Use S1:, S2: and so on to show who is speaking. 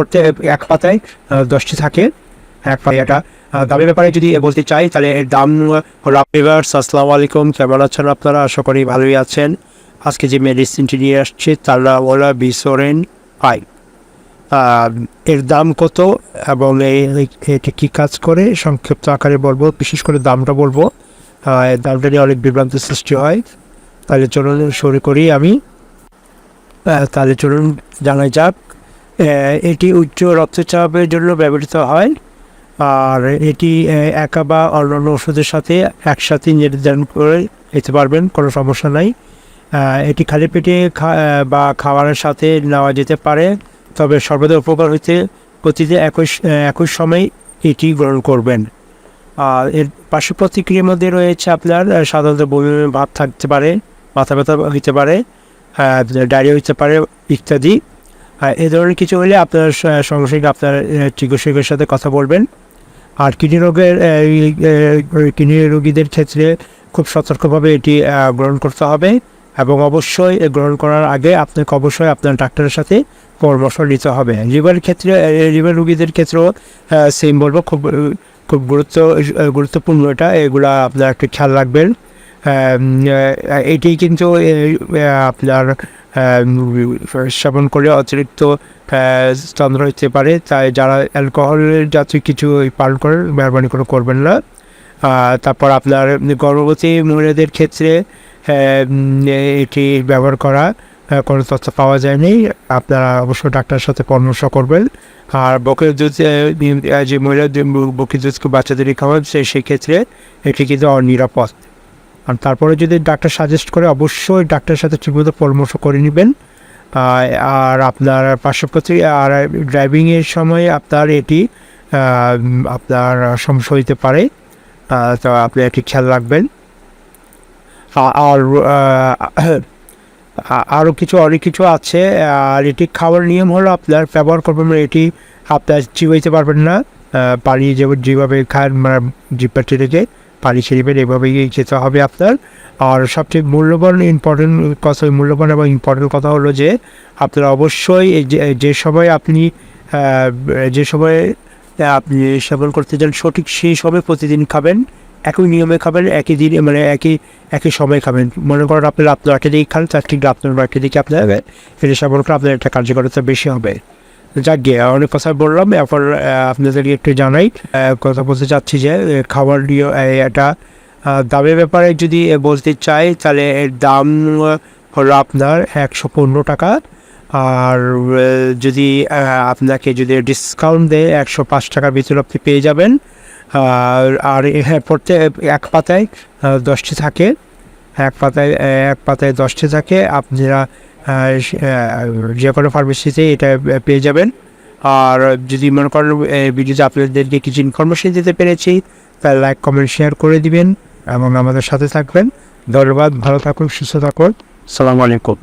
S1: করতে এক পাতায় দশটি থাকে। এক পাতায় এটা দামের ব্যাপারে যদি বলতে চাই, তাহলে এর দাম হলো ভিভার্স আসসালামু আলাইকুম। কেমন আছেন আপনারা? আশা করি ভালোই আছেন। আজকে যে মেডিসিনটি নিয়ে আসছে, তার নাম হলো বিসোরেন আই এর দাম কত এবং এটি কী কাজ করে? সংক্ষিপ্ত আকারে বলব, বিশেষ করে দামটা বলব। এর দামটা নিয়ে অনেক বিভ্রান্ত সৃষ্টি হয়। তাহলে চলুন শুরু করি আমি। তাহলে চলুন জানাই যাক। এটি উচ্চ রক্তচাপের জন্য ব্যবহৃত হয়। আর এটি একা বা অন্যান্য ওষুধের সাথে একসাথে নির্ধারণ করে নিতে পারবেন কোনো সমস্যা নাই। এটি খালি পেটে বা খাবারের সাথে নেওয়া যেতে পারে তবে সর্বদা উপকার হইতে প্রতিদিন আহ, একই সময় এটি গ্রহণ করবেন। আর এর পার্শ্ব প্রতিক্রিয়ার মধ্যে রয়েছে আপনার সাধারণত বমি ভাব থাকতে পারে মাথা ব্যথা হইতে পারে ডায়রিয়া হইতে পারে ইত্যাদি। এ ধরনের কিছু হলে আপনার সঙ্গে সঙ্গে আপনার চিকিৎসকের সাথে কথা বলবেন। আর কিডনি রোগের কিডনি রোগীদের ক্ষেত্রে খুব সতর্কভাবে এটি গ্রহণ করতে হবে এবং অবশ্যই গ্রহণ করার আগে আপনাকে অবশ্যই আপনার ডাক্তারের সাথে পরামর্শ নিতে হবে। লিভারের ক্ষেত্রে লিভার রোগীদের ক্ষেত্রেও সেম বলব, খুব খুব গুরুত্ব গুরুত্বপূর্ণ এটা। এগুলা আপনার একটু খেয়াল রাখবেন। এটি কিন্তু আপনার আহ, সেবন করে অতিরিক্ত স্তন্ত্র হতে পারে। তাই যারা অ্যালকোহল জাতীয় কিছু পালন করেন মেহরবানি করে করবেন না। তারপর আপনার গর্ভবতী মহিলাদের ক্ষেত্রে এটি ব্যবহার করা কোনো তথ্য পাওয়া যায়নি। আপনারা অবশ্যই ডাক্তারের সাথে পরামর্শ করবেন। আর বকের দুধ যে মহিলা বকের দুধকে বাচ্চাদেরই খাওয়ান সে সেক্ষেত্রে এটি কিন্তু অনিরাপদ। আর তারপরে যদি ডাক্তার সাজেস্ট করে, অবশ্যই ডাক্তারের সাথে ঠিকমতো পরামর্শ করে নেবেন। আর আপনার পার্শ্বপ্রতি, আর ড্রাইভিংয়ের সময় আপনার এটি আপনার সমস্যা হইতে পারে। তো আপনি এটি খেয়াল রাখবেন। আর আরও কিছু অনেক কিছু আছে। আর এটি খাওয়ার নিয়ম হলো আপনার ব্যবহার করবেন এটি আপনার চিবাইতে পারবেন না। পানি যেমন যেভাবে খান মানে জিপাটি রেখে পানি ছেড়েবেন এভাবেই খেতে হবে আপনার। আর সবচেয়ে মূল্যবান ইম্পর্টেন্ট কথা মূল্যবান এবং ইম্পর্টেন্ট কথা হলো যে আপনারা অবশ্যই যে সময় আপনি যে সময় আপনি সেবন করতে চান সঠিক সেই সময় প্রতিদিন খাবেন। একই নিয়মে খাবেন একই দিন মানে একই একই সময় খাবেন। মনে করেন আপনি আপনার নয়টা দিকে খান তার ঠিক আপনার নয়টা দিকে আপনার এটা সেবন করে আপনার একটা কার্যকারিতা বেশি হবে। যাক, গিয়ে অনেক কথা বললাম। এখন আপনাদেরকে একটু জানাই কথা বলতে চাচ্ছি যে খাবার এটা দামের ব্যাপারে যদি বলতে চাই, তাহলে এর দাম হলো আপনার একশো পনেরো টাকা। আর যদি আপনাকে যদি ডিসকাউন্ট দেয়, একশো পাঁচ টাকার ভিতরে আপনি পেয়ে যাবেন। আর আর হ্যাঁ প্রত্যেক এক পাতায় দশটি থাকে। এক পাতায় এক পাতায় দশটি থাকে। আপনারা যে কোনো ফার্মেসিতে এটা পেয়ে যাবেন। আর যদি মনে করেন ভিডিওতে আপনাদেরকে কিছু ইনফরমেশন দিতে পেরেছি, তাহলে লাইক কমেন্ট শেয়ার করে দিবেন এবং আমাদের সাথে থাকবেন। ধন্যবাদ, ভালো থাকুন, সুস্থ থাকুন। সালামু আলাইকুম।